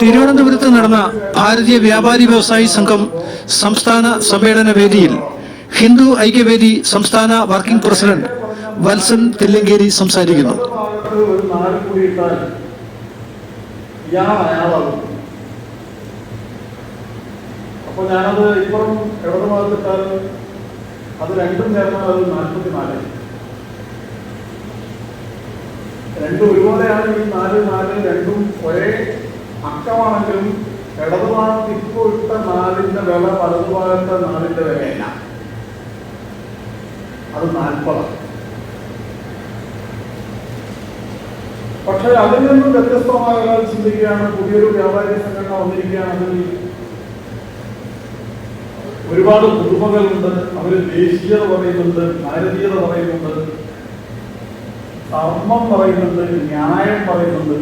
തിരുവനന്തപുരത്ത് നടന്ന ഭാരതീയ വ്യാപാരി വ്യവസായി സംഘം സംസ്ഥാന സമ്മേളന വേദിയിൽ ഹിന്ദു ഐക്യവേദി സംസ്ഥാന വർക്കിംഗ് പ്രസിഡന്റ് വത്സൻ തില്ലങ്കേരി സംസാരിക്കുന്നു. രണ്ടും ഒരുപോലെയാണ് ഈ നാല് നാല് രണ്ടും ഒരേ അക്കമാണെങ്കിലും ഇടതുഭാഗത്ത് ഇപ്പോൾ ഇട്ട നാലിന്റെ വില വലതുഭാഗത്തെ നാലിന്റെ വിലയല്ല അത് നാൽപ്പതാണ്. പക്ഷെ അതിൽ നിന്നും വ്യത്യസ്തമായ ഒരാൾ ചിന്തിക്കുകയാണ് പുതിയൊരു വ്യാപാരി സംഘടന വന്നിരിക്കുകയാണെങ്കിൽ ഒരുപാട് പുതുമകളുണ്ട് അവർ ദേശീയത പറയുന്നുണ്ട് ഭാരതീയത പറയുന്നുണ്ട് ധർമ്മം പറയുന്നുണ്ട് ന്യായം പറയുന്നുണ്ട്.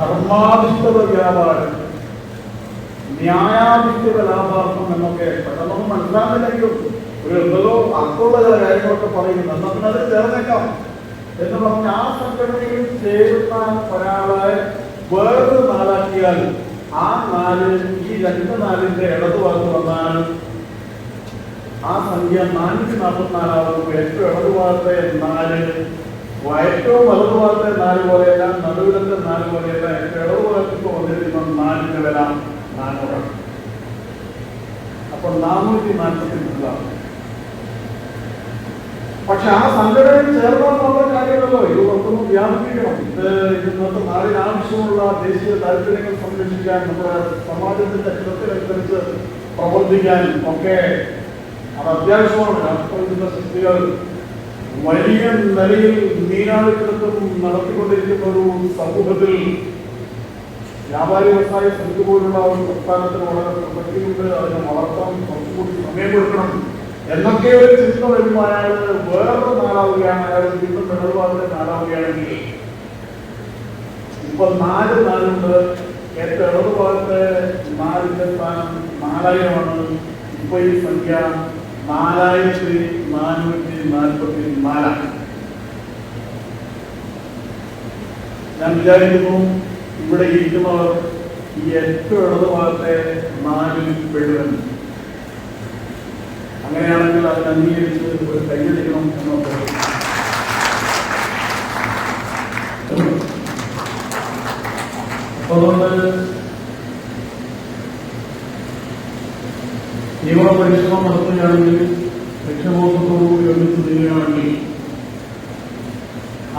ധർമാധിഷ്ഠിത വ്യാപാരം ന്യായാധിഷ്ഠിത ലാഭാർത്ഥം എന്നൊക്കെ പെട്ടെന്നൊന്നും മനസ്സിലാകുന്നില്ലെങ്കിലും ഒരു എന്തോ അർത്ഥമുള്ള ചില കാര്യങ്ങളൊക്കെ പറയുന്നു എന്നാൽ ചേർന്നേക്കാം എന്ന് പറഞ്ഞ ആ സംഘടനയിൽ ചേരുന്ന ഒരാളെ വേറൊരു നാലാക്കിയാൽ ആ നാല് ഈ രണ്ട് നാലിന്റെ ഇടതുഭാഗത്ത് വന്നാൽ ആ സംഖ്യ നാനൂറ്റി നാൽപ്പത്തി നാലാവുമ്പോൾ ഏറ്റവും ഇടതുഭാഗത്തെ നാല് ഏറ്റവും വലതുഭാഗത്തെ നാല് പോലെയല്ല നടുവിലത്തെ നാല് പോലെയല്ല ഏറ്റവും ഇടതുഭാഗത്ത് ഇപ്പോൾ വന്നിരിക്കുന്ന നാലിന്റെ വില നാനൂറാണ്. അപ്പൊ നാനൂറ്റി നാൽപ്പത്തി മൂന്നാണ് പക്ഷെ ആ സംഘടനയിൽ ചേർന്നുള്ള കാര്യമല്ലോ ഇത് മൊത്തം വ്യാപിപ്പിക്കണം ഇത് ഇന്നത്തെ നാടിന് ആവശ്യമുള്ള ദേശീയ താല്പര്യങ്ങൾ സംരക്ഷിക്കാൻ നമ്മുടെ സമാജത്തിന്റെ ഹിതത്തിനനുസരിച്ച് പ്രവർത്തിക്കാനും ഒക്കെ അത് അത്യാവശ്യമാണ്. രാഷ്ട്രത്തിന്റെ ശക്തികൾ വലിയ നിലയിൽ നീരാളിപ്പിടുത്തം നടത്തിക്കൊണ്ടിരിക്കുന്ന ഒരു സമൂഹത്തിൽ വ്യാപാരി വ്യവസായ സമിതി പോലുള്ള ഒരു പ്രസ്ഥാനത്തിന് വളരെ പ്രസക്തിയുണ്ട്. അതിനെ വളർത്താൻ കുറച്ചുകൂടി സമയം കൊടുക്കണം എന്നൊക്കെ ഒരു ചിന്ത വരുമ്പോൾ അയാൾ വേറൊരു നാലാവുകയാണ് അയാൾ വീണ്ടും ഇടതുപാടിന്റെ നാലാവുകയാണെങ്കിൽ ഇപ്പൊ നാല് നാലുണ്ട് ഏറ്റവും ഇടതുഭാഗത്തെ നാലിന്റെ സ്ഥാനം നാലായിരമാണ്. ഇപ്പൊ ഈ സംഖ്യ നാലായിരത്തി നാനൂറ്റി നാൽപ്പത്തി നാലാണ് ഞാൻ വിചാരിക്കുന്നു ഇവിടെ ഇരിക്കുന്നവർ ഈ ഏറ്റവും ഇടതുഭാഗത്തെ നാലിൽ പെടുവെന്ന് അങ്ങനെയാണെങ്കിൽ അതിന് അംഗീകരിച്ച് ഒരു കൈയടിക്കണം എന്നൊക്കെ അതുകൊണ്ട് തീവ്ര പരിശ്രമം നടത്തുകയാണെങ്കിൽ ലക്ഷ്യബോധത്തോടുകൂടി ഒന്നിച്ചു നീങ്ങുകയാണെങ്കിൽ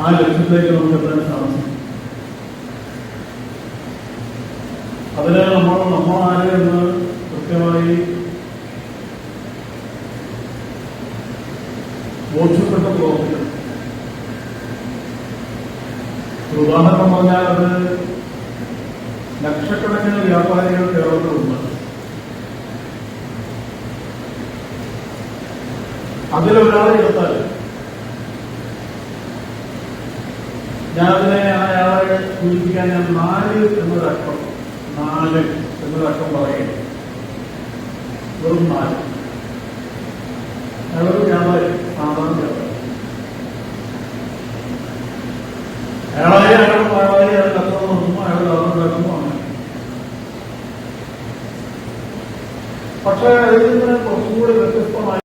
ആ ലക്ഷ്യത്തിലേക്ക് നമുക്ക് എത്താൻ സാധിക്കും. അതിന് നമ്മൾ നമ്മൾ എന്ന് കൃത്യമായി ബോധ്യപ്പെട്ട പ്രവർത്തിക്കണം ഉദാഹരണം പറഞ്ഞാൽ അത് ലക്ഷക്കണക്കിന് വ്യാപാരികൾ കേരളത്തിലുണ്ട്. അതിലെ ഒരാളെ എടുത്താൽ ഞാനതിനെ അയാളെ സൂചിപ്പിക്കാൻ ഞാൻ നാല് എന്നൊരക്കം നാല് എന്നൊരക്കം പറയണം വെറും നാല്. അയാളോട് ഞാൻ സാധാരണ അയാളായി അയാളുടെ പാടായി അയാളുടെ കത്തം നോക്കുന്നു അയാളുടെ അവർ കേൾക്കുമ്പോൾ അങ്ങനെ. പക്ഷേ അതിൽ നിന്ന് കുറച്ചുകൂടി വ്യത്യസ്തമായി